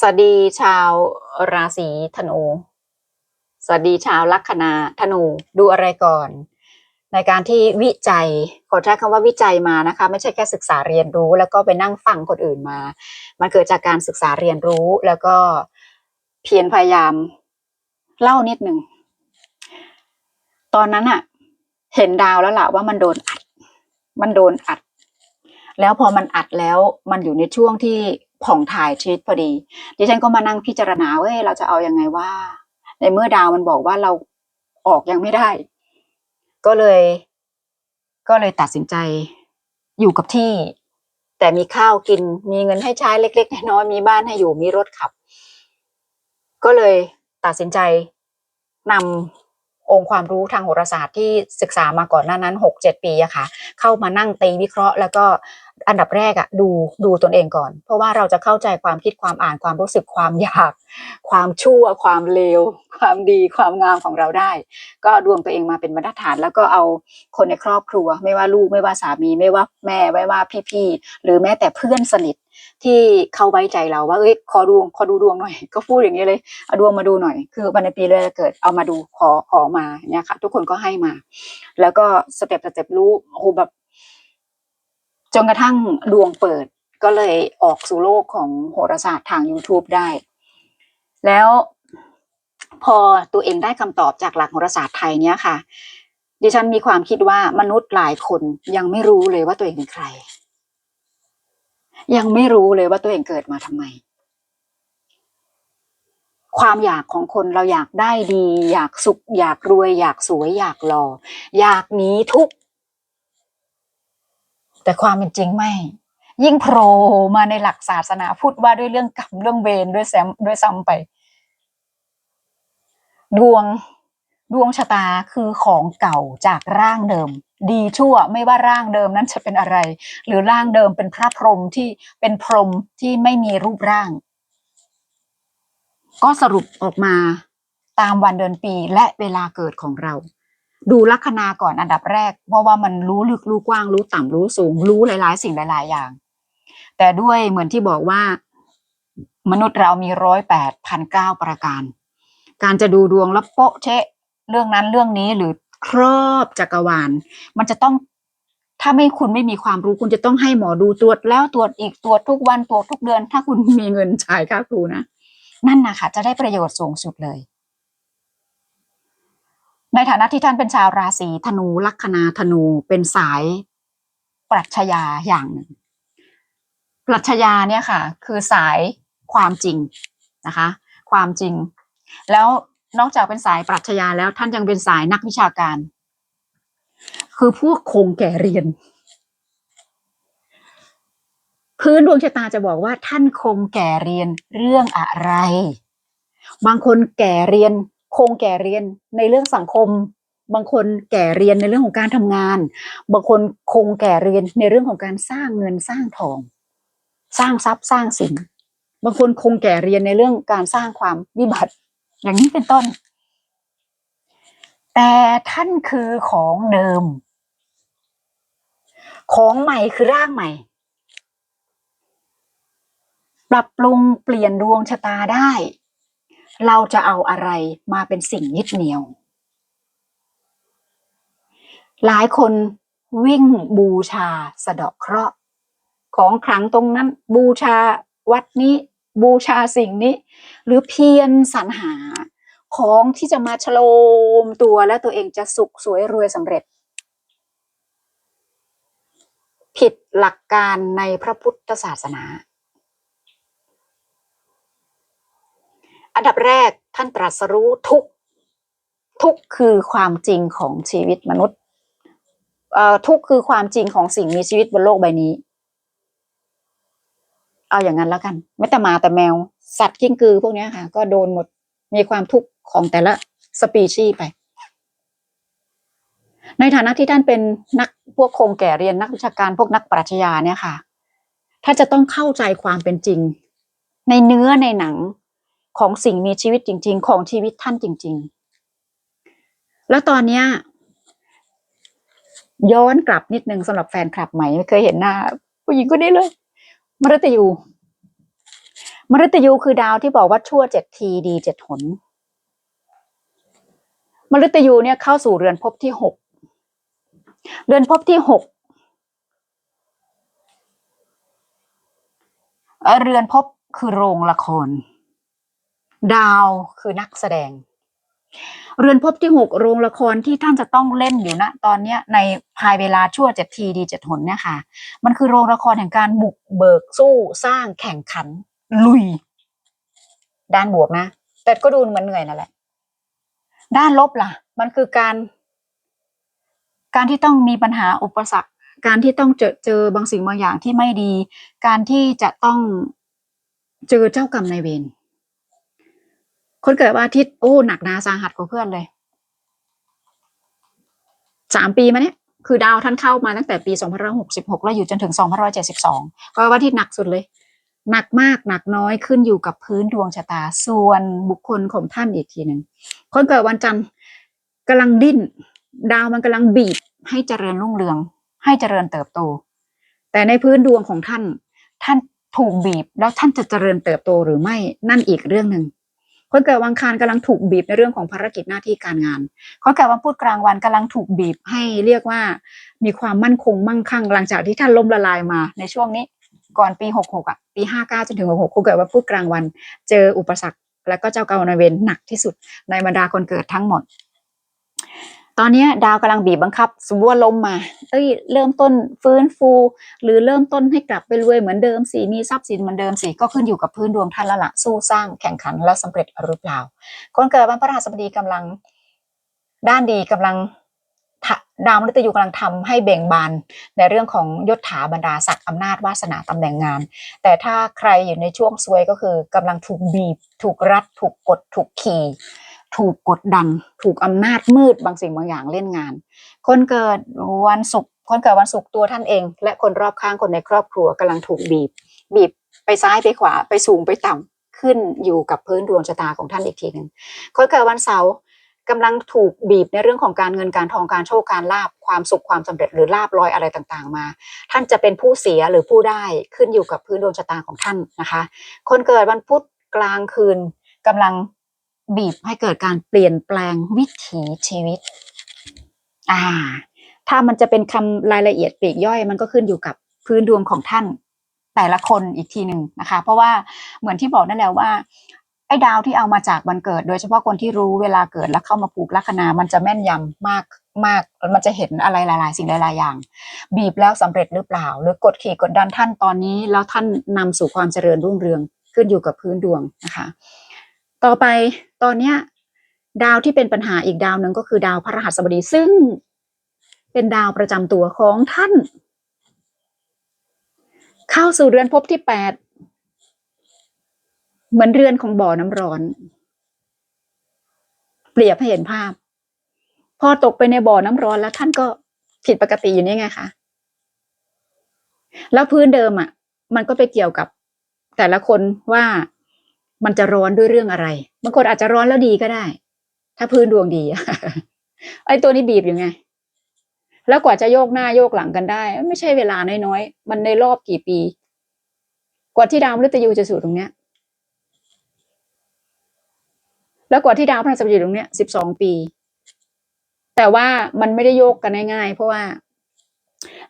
สวัสดีชาวราศีธนู สวัสดีชาวลัคนาธนูดูอะไรก่อน ในการที่วิจัยขอใช้คำว่าวิจัยมานะคะ ไม่ใช่แค่ศึกษาเรียนรู้ แล้วก็ไปนั่งฟังคนอื่นมา มันเกิดจากการศึกษาเรียนรู้แล้วก็เพียรพยายามเล่านิดหนึ่งตอนนั้นอะเห็นดาวแล้วล่ะว่ามันโดนอัด มันโดนอัด แล้วพอมันอัดแล้วมันอยู่ในช่วงที่ ผ่องถ่ายชีวิตพอดี ดิฉันก็มานั่งพิจารณาเอ้ยเราจะเอายังไงว่า ในเมื่อดาวมันบอกว่าเราออกยังไม่ได้ ก็เลย ก็เลยตัดสินใจอยู่กับที่ แต่มีข้าวกิน มีเงินให้ใช้เล็กๆน้อยๆมีบ้านให้อยู่มีรถขับ ก็เลยตัดสินใจนำองค์ความรู้ทางโหราศาสตร์ที่ศึกษามาก่อนหน้านั้นหกเจ็ดปีอะค่ะ เข้ามานั่งตีวิเคราะห์ แล้วก็ อันดับแรกอะดูดูตนเองก่อน เพราะว่าเราจะเข้าใจความคิดความอ่านความรู้สึกความอยาก ความชั่ว ความเลว ความดี ความงามของเราได้ ก็ดวงตัวเองมาเป็นบรรทัดฐาน แล้วก็เอาคนในครอบครัว ไม่ว่าลูกไม่ว่าสามี ไม่ว่าแม่ไม่ว่าพี่ๆหรือแม้แต่เพื่อนสนิทที่เขาไว้ใจเราว่าเอ้ยขอดวงขอดูดวงหน่อย ก็พูดอย่างนี้เลยเอาดวงมาดูหน่อย คือวันในปีเลยเกิดเอามาดูขอขอมาเนี่ยค่ะ ทุกคนก็ให้มา แล้วก็สเต็ปสเต็ปรู้โอ้โหแบบ จนกระทั่งดวงเปิดก็เลยออกสู่โลกของโหราศาสตร์ทาง YouTube ได้ แล้วพอตัวเองได้คำตอบจากหลักโหราศาสตร์ไทยเนี้ยค่ะ ดิฉันมีความคิดว่ามนุษย์หลายคนยังไม่รู้เลยว่าตัวเองเป็นใคร ยังไม่รู้เลยว่าตัวเองเกิดมาทำไม ความอยากของคนเราอยากได้ดี อยากสุข อยากรวย อยากสวย อยากหล่ออยากหนีทุกข์ แต่ความเป็นจริงไม่ ยิ่งโผล่มาในหลักศาสนาพูดว่าด้วยเรื่องกรรมเรื่องเวรด้วยแซมด้วยซ้ำไป ดวงดวงชะตาคือของเก่าจากร่างเดิม ดีชั่วไม่ว่าร่างเดิมนั้นจะเป็นอะไร หรือร่างเดิมเป็นพระพรหมที่เป็นพรหมที่ไม่มีรูปร่าง ก็สรุปออกมาตามวันเดือนปีและเวลาเกิดของเรา ดูลัคนาก่อนอันดับแรก เพราะว่ามันรู้ลึกรู้กว้างรู้ต่ำรู้สูง รู้หลาย ๆ สิ่งหลาย ๆ อย่าง แต่ด้วยเหมือนที่บอกว่า มนุษย์เรามีร้อยแปดพันเก้าประการ การจะดูดวงแล้วโป๊ะเชะเรื่องนั้นเรื่องนี้หรือครอบจักรวาล มันจะต้องถ้าไม่คุณไม่มีความรู้คุณจะต้องให้หมอดูตรวจแล้วตรวจอีกตรวจทุกวันตรวจทุกเดือน ถ้าคุณมีเงินจ่ายค่าครูนะนั่นนะคะจะได้ประโยชน์สูงสุดเลย ในฐานะที่ท่านเป็นชาวราศีธนูลัคนาธนูเป็นสายปรัชญาอย่างหนึ่ง ปรัชญาเนี่ยค่ะ คือสายความจริงนะคะ ความจริง แล้วนอกจากเป็นสายปรัชญาแล้วท่านยังเป็นสายนักวิชาการ คือพวกคงแก่เรียน พื้นดวงชะตาจะบอกว่าท่านคงแก่เรียนเรื่องอะไร บางคนแก่เรียน คงแก่เรียนในเรื่องสังคม บางคนแก่เรียนในเรื่องของการทำงาน บางคนคงแก่เรียนในเรื่องของการสร้างเงินสร้างทอง สร้างทรัพย์สร้างสินบางคนคงแก่เรียนในเรื่องการสร้างความวิบัติ อย่างนี้เป็นต้น แต่ท่านคือของเดิม ของใหม่คือร่างใหม่ ปรับปรุงเปลี่ยนดวงชะตาได้ เราจะเอาอะไรมาเป็นสิ่งยึดเหนี่ยว หลายคนวิ่งบูชาสะเดาะเคราะห์ ของขลังตรงนั้น บูชาวัดนี้ บูชาสิ่งนี้ หรือเพียรสรรหาของที่จะมาชโลมตัวและตัวเองจะสุขสวยรวยสำเร็จ ผิดหลักการในพระพุทธศาสนา อันดับแรกท่านตรัสรู้ทุกทุกคือความจริงของชีวิตมนุษย์ทุกคือความจริงของสิ่งมีชีวิตบนโลกใบนี้ เอาอย่างนั้นแล้วกัน ไม่แต่หมาแต่แมว สัตว์กิ้งกือพวกนี้ค่ะ ก็โดนหมดมีความทุกข์ของแต่ละสปีชีส์ไป ในฐานะที่ท่านเป็นนักพวกคงแก่เรียนนักวิชาการพวกนักปรัชญาเนี่ยค่ะท่านจะต้องเข้าใจความเป็นจริง ในเนื้อในหนัง ของสิ่งมีชีวิตจริง ๆ ของชีวิตท่านจริง ๆ แล้วตอนเนี้ยย้อนกลับนิดนึงสำหรับแฟนคลับใหม่ไม่เคยเห็นหน้า ผู้หญิงคนนี้เลยมรตยูมฤตยูคือดาวที่บอกว่าชั่วเจ็ดทีดีเจ็ดหนมฤตยูเนี่ยเข้าสู่เรือนภพที่หกเรือนภพที่หกเอ่อเรือนภพคือโรงละคร ดาวคือนักแสดง เรือนภพที่หกโรงละครที่ท่านจะต้องเล่นอยู่นะตอนเนี้ยในภายเวลาชั่วเจ็ดทีดีเจ็ดหนเนี่ยค่ะ มันคือโรงละครแห่งการบุกเบิกสู้สร้างแข่งขัน ลุย ด้านบวกนะ แต่ก็ดูเหมือนเหนื่อยนั่นแหละ ด้านลบล่ะ มันคือการ การที่ต้องมีปัญหาอุปสรรค การที่ต้องเจอเจอบางสิ่งบางอย่างที่ไม่ดี การที่จะต้องเจอเจ้ากรรมนายเวร คนเกิดวันอาทิตย์โอ้หนักหนาสาหัสกว่าเพื่อนเลยสามปีมาเนี้ยคือดาวท่านเข้ามาตั้งแต่ปี 2566 แล้วอยู่จนถึง 2572 ก็ว่าที่หนักสุดเลย หนักมากหนักน้อยขึ้นอยู่กับพื้นดวงชะตา ส่วนบุคคลของท่านอีกทีหนึ่งคนเกิดวันจันทร์กำลังดิ้น ดาวมันกำลังบีบให้เจริญรุ่งเรือง ให้เจริญเติบโต แต่ในพื้นดวงของท่าน ท่านถูกบีบแล้วท่านจะเจริญเติบโตหรือไม่นั่นอีกเรื่องหนึ่ง คนเกิดวันอังคารกำลังถูกบีบในเรื่องของภารกิจหน้าที่การงานคนเกิดวันพุธกลางวันกำลังถูกบีบให้เรียกว่า มีความมั่นคงมั่งคั่งหลังจากที่ท่านล้มละลายมาในช่วงนี้ ก่อนปี 66อะปี 59จนถึง 66คนเกิดวันพุธกลางวัน เจออุปสรรค และก็เจ้าเก่าในเวรหนักที่สุดในบรรดาคนเกิดทั้งหมด ตอนนี้ดาวกำลังบีบบังคับสมมติว่ลมมา เอ้ย เริ่มต้นฟื้นฟู หรือเริ่มต้นให้กลับไปรวยเหมือนเดิมสิมีทรัพย์สินเหมือนเดิมสิก็ขึ้นอยู่กับพื้นดวงท่านละละสู้สร้างแข่งขันแล้วสำเร็จหรือเปล่า คนเกิดวันพฤหัสบดีกำลังด้านดีกำลังดาวมฤตยูกำลังทำให้เบ่งบานในเรื่องของยศถาบรรดาศักดิ์อำนาจวาสนาตำแหน่งงาน แต่ถ้าใครอยู่ในช่วงซวยก็คือกำลังถูกบีบ ถูกรัด ถูกกด ถูกขี่ ถูกกดดัน ถูกอำนาจมืดบางสิ่งบางอย่างเล่นงาน คนเกิดวันศุกร์คนเกิดวันศุกร์ตัวท่านเอง และคนรอบข้างคนในครอบครัวกำลังถูกบีบ บีบไปซ้ายไปขวาไปสูงไปต่ำขึ้นอยู่กับพื้นดวงชะตาของท่านอีกทีหนึ่งคนเกิดวันเสาร์กำลังถูกบีบในเรื่องของการเงินการทองการโชคการลาบความสุขความสำเร็จหรือลาบลอยอะไรต่างๆ มา ท่านจะเป็นผู้เสียหรือผู้ได้ขึ้นอยู่กับพื้นดวงชะตาของท่านนะคะ คนเกิดวันพุธกลางคืนกำลัง บีบให้เกิดการเปลี่ยนแปลงวิถีชีวิต อ่า ถ้ามันจะเป็นคำรายละเอียดปลีกย่อย มันก็ขึ้นอยู่กับพื้นดวงของท่านแต่ละคนอีกทีหนึ่งนะคะ เพราะว่าเหมือนที่บอกนั่นแหละว่าไอ้ดาวที่เอามาจากวันเกิด โดยเฉพาะคนที่รู้เวลาเกิดแล้วเข้ามาผูกลัคนา มันจะแม่นยำมากมาก มันจะเห็นอะไรหลาย ๆ สิ่งหลาย ๆ อย่าง บีบแล้วสำเร็จหรือเปล่า หรือกดขี่กดดันท่านตอนนี้ แล้วท่านนำสู่ความเจริญรุ่งเรืองขึ้นอยู่กับพื้นดวงนะคะ ต่อไปตอนเนี้ยดาวที่เป็นปัญหาอีกดาวหนึ่งก็คือดาวพระรหัสบดีซึ่งเป็นดาวประจำตัวของท่าน เข้าสู่เรือนภพที่แปดเหมือนเรือนของบ่อน้ำร้อน เปรียบให้เห็นภาพ พอตกไปในบ่อน้ำร้อนแล้วท่านก็ผิดปกติอยู่นี่ไงคะแล้วพื้นเดิมอะ มันก็ไปเกี่ยวกับแต่ละคนว่า มันจะร้อนด้วยเรื่องอะไรบางคนอาจจะร้อนแล้วดีก็ได้ ถ้าพื้นดวงดีไอ้ตัวนี้บีบอยู่ไง แล้วกว่าจะโยกหน้าโยกหลังกันได้ ไม่ใช่เวลาน้อยๆมันในรอบกี่ปี กว่าที่ดาวมฤตยูจะสู่ตรงเนี้ย แล้วกว่าที่ดาวพฤหัสบดีตรงเนี้ยสิบสองปี แต่ว่ามันไม่ได้โยกกันง่ายๆเพราะว่า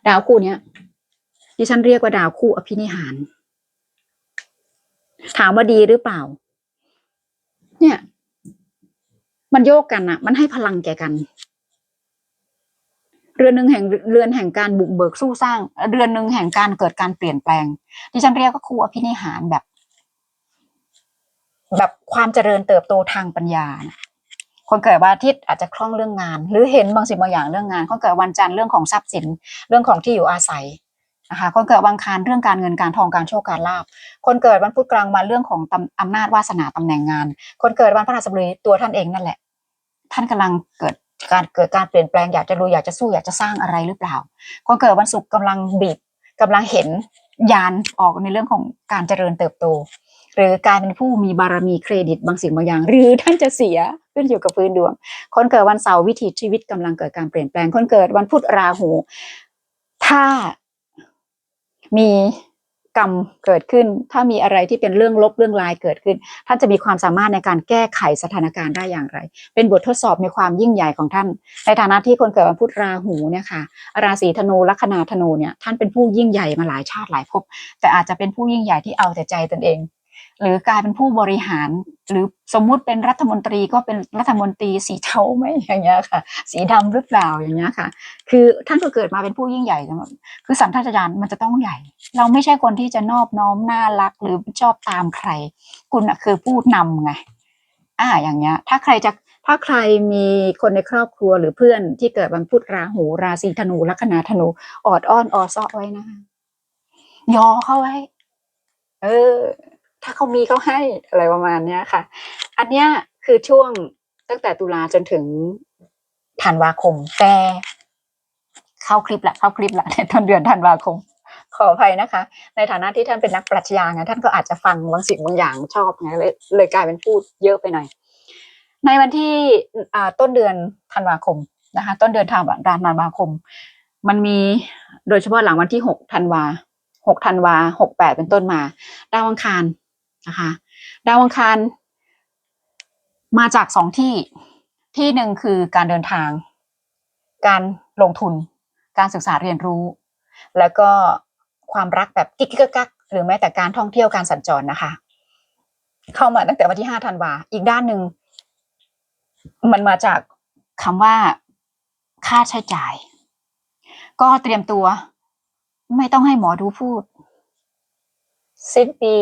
ดาวคู่เนี้ยดิฉันเรียกว่าดาวคู่อภินิหาร ถามว่าดีหรือเปล่า เนี่ย มันโยกกันอะมันให้พลังแก่กัน เรือนหนึ่งแห่งเรือนแห่งการบุกเบิกสู้สร้าง เรือนหนึ่งแห่งการเกิดการเปลี่ยนแปลงดิฉันเรียกว่าคู่อภินิหารแบบ แบบความเจริญเติบโตทางปัญญาคนเกิดวันอาทิตย์อาจจะคล่องเรื่องงาน หรือเห็นบางสิ่งบางอย่างเรื่องงานคนเกิดวันจันทร์เรื่องของทรัพย์สิน เรื่องของที่อยู่อาศัย นะคะคนเกิดวันอังคารเรื่องการเงินการทองการโชคการลาภคนเกิดวันพุธกลางวันเรื่องของอำนาจวาสนาตำแหน่งงาน คนเกิดวันพฤหัสบดีตัวท่านเองนั่นแหละ ท่านกำลังเกิดการเกิดการเปลี่ยนแปลงอยากจะรู้อยากจะสู้อยากจะสร้างอะไรหรือเปล่า คนเกิดวันศุกร์กำลังบีบกำลังเห็นยานออกในเรื่องของการเจริญเติบโต หรือการเป็นผู้มีบารมีเครดิตบางสิ่งบางอย่าง หรือท่านจะเสียขึ้นอยู่กับพื้นดวง คนเกิดวันเสาร์วิถีชีวิตกำลังเกิดการเปลี่ยนแปลง คนเกิดวันพุธราหู ถ้า มีกรรมเกิดขึ้น ถ้ามีอะไรที่เป็นเรื่องลบเรื่องลายเกิดขึ้น ท่านจะมีความสามารถในการแก้ไขสถานการณ์ได้อย่างไร เป็นบททดสอบในความยิ่งใหญ่ของท่าน ในฐานะที่คนเกิดวันพุธราหูเนี่ยค่ะ ราศีธนูลัคนาธนูเนี่ยท่านเป็นผู้ยิ่งใหญ่มาหลายชาติหลายภพแต่อาจจะเป็นผู้ยิ่งใหญ่ที่เอาแต่ใจตนเอง หรือกลายเป็นผู้บริหาร หรือสมมุติเป็นรัฐมนตรีก็เป็นรัฐมนตรีสีเทาไหมอย่างเงี้ยค่ะ สีดำหรือเปล่าอย่างเงี้ยค่ะ คือท่านก็เกิดมาเป็นผู้ยิ่งใหญ่คือสัญชาตญาณมันจะต้องใหญ่ เราไม่ใช่คนที่จะนอบน้อมน่ารักหรือชอบตามใคร คุณน่ะคือผู้นำไงอ่าอย่างเงี้ย ถ้าใครจะถ้าใครมีคนในครอบครัวหรือเพื่อนที่เกิดวันพุธราหูราศีธนูลัคนาธนูออดอ้อนออซ้อไว้นะคะยอเข้าไว้ เออ ถ้าเขามีเขาให้อะไรประมาณเนี้ยค่ะ อันเนี้ยคือช่วงตั้งแต่ตุลาจนถึงธันวาคม แต่ เข้าคลิปละเข้าคลิปละในต้นเดือนธันวาคม ขออภัยนะคะ ในฐานะที่ท่านเป็นนักปรัชญาไงท่านก็อาจจะฟังบางสิ่งบางอย่างชอบไงเลยเลยกลายเป็นพูดเยอะไปหน่อย ในวันที่ต้นเดือนธันวาคมนะคะ ต้นเดือนธันวาธันวาคม มันมีโดยเฉพาะหลังวันที่หกธันวาหกธันวาหกแปดเป็นต้นมาดาวอังคาร นะคะดาวอังคารมาจากสองที่ที่หนึ่งคือการเดินทาง การลงทุน การศึกษาเรียนรู้ แล้วก็ความรักแบบกิ๊กกิ๊กกักหรือแม้แต่การท่องเที่ยวการสัญจรนะคะ เข้ามาตั้งแต่วันที่ห้าธันวาอีกด้านหนึ่งมันมาจากคำว่าค่าใช้จ่าย ก็เตรียมตัว ไม่ต้องให้หมอดูพูดสิ้นปี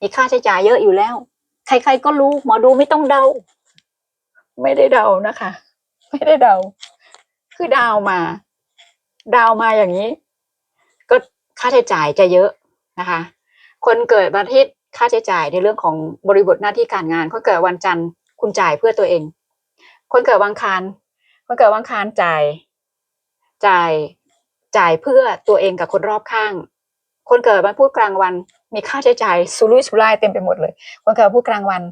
มีค่าใช้จ่ายเยอะอยู่แล้ว ใคร ๆ ก็รู้หมอดูไม่ต้องเดา ไม่ได้เดานะคะ ไม่ได้เดา คือดาวมา ดาวมาอย่างนี้ ก็ค่าใช้จ่ายจะเยอะนะคะ คนเกิดวันอาทิตย์ค่าใช้จ่ายในเรื่องของบริบทหน้าที่การงาน คนเกิดวันจันทร์คุณจ่ายเพื่อตัวเอง คนเกิดวันคารคนเกิดวันคารจ่าย จ่ายจ่ายเพื่อตัวเองกับคนรอบข้าง คนเกิดวันพูดกลางวัน มีค่าใช้จ่ายสุรุ่ยสุร่ายเต็มไปหมดเลยคนเกิดวันพูดกลางวัน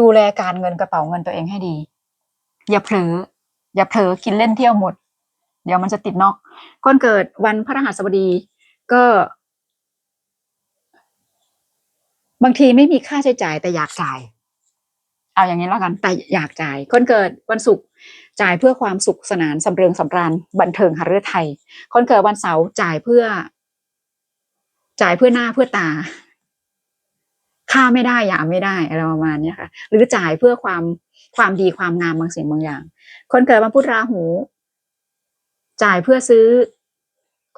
ดูแลการเงินกระเป๋าเงินตัวเองให้ดี อย่าเผลออย่าเผลอกินเล่นเที่ยวหมด เดี๋ยวมันจะติดนอกคนเกิดวันพฤหัสบดีก็ บางทีไม่มีค่าใช้จ่ายแต่อยากจ่าย เอาอย่างนี้แล้วกันแต่อยากจ่าย คนเกิดวันศุกร์จ่ายเพื่อความสุขสนานสำเริงสำราญบันเทิงหฤทัยคนเกิดวันเสาร์จ่ายเพื่อ จ่ายเพื่อหน้าเพื่อตาค่าไม่ได้หยาไม่ได้อะไรประมาณนี้ค่ะ หรือจ่ายเพื่อความความดีความงามบางสิ่งบางอย่าง คนเกิดวันพุธราหู จ่ายเพื่อซื้อ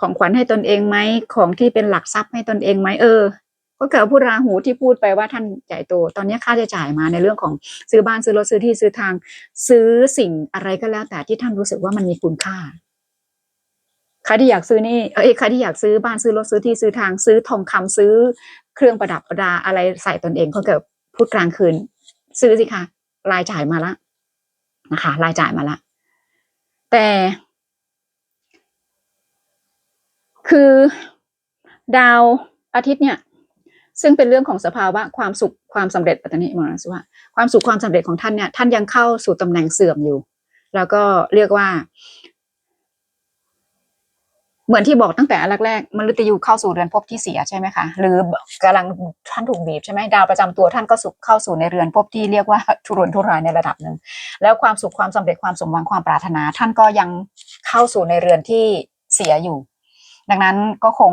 ของขวัญให้ตนเองไหมของที่เป็นหลักทรัพย์ให้ตนเองไหมเออก็เกิดพูดราหูที่พูดไปว่าท่านใหญ่โต ตอนนี้ค่าใช้จ่ายมาในเรื่องของซื้อบ้านซื้อรถซื้อที่ซื้อทาง ซื้อสิ่งอะไรก็แล้วแต่ที่ท่านรู้สึกว่ามันมีคุณค่า ใครที่อยากซื้อนี่เอ้ยใครที่อยากซื้อบ้านซื้อรถซื้อที่ซื้อทางซื้อทองคำซื้อเครื่องประดับประดาอะไรใส่ตนเองก็เกิดพูดกลางคืน ซื้อสิคะรายจ่ายมาละนะคะ รายจ่ายมาละแต่ คือดาวอาทิตย์เนี่ย ซึ่งเป็นเรื่องของสภาวะความสุขความสำเร็จปัตตานีมรณสว่าความสุขความสำเร็จของท่านเนี่ยท่านยังเข้าสู่ตำแหน่งเสื่อมอยู่ แล้วก็เรียกว่า เหมือนที่บอกตั้งแต่อันแรกๆมฤตยูเข้าสู่เรือนภพที่เสียใช่ไหมคะ หรือกำลังท่านถูกบีบใช่ไหมดาวประจำตัวท่านก็สุขเข้าสู่ในเรือนภพที่เรียกว่าทุรนทุรายในระดับหนึ่ง แล้วความสุขความสำเร็จความสมหวังความปรารถนา ท่านก็ยังเข้าสู่ในเรือนที่เสียอยู่ ดังนั้นก็คง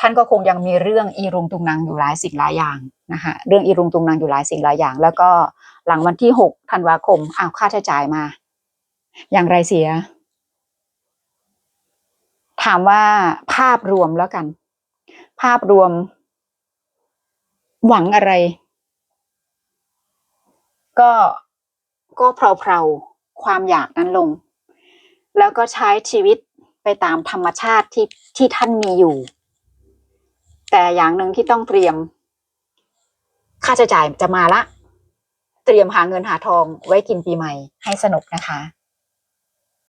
ท่านก็คงยังมีเรื่องอีรุงตุงนางอยู่หลายสิ่งหลายอย่างนะคะเรื่องอีรุงตุงนางอยู่หลายสิ่งหลายอย่าง แล้วก็หลังวันที่หกธันวาคมอ้าวค่าใช้จ่ายมา อย่างไรเสีย ถามว่าภาพรวมแล้วกัน ภาพรวม หวังอะไร ก็ก็เพลาๆความอยากนั้นลง แล้วก็ใช้ชีวิตไปตามธรรมชาติที่ที่ท่านมีอยู่ แต่อย่างหนึ่งที่ต้องเตรียม ค่าใช้จ่ายจะมาละ เตรียมหาเงินหาทองไว้กินปีใหม่ให้สนุกนะคะ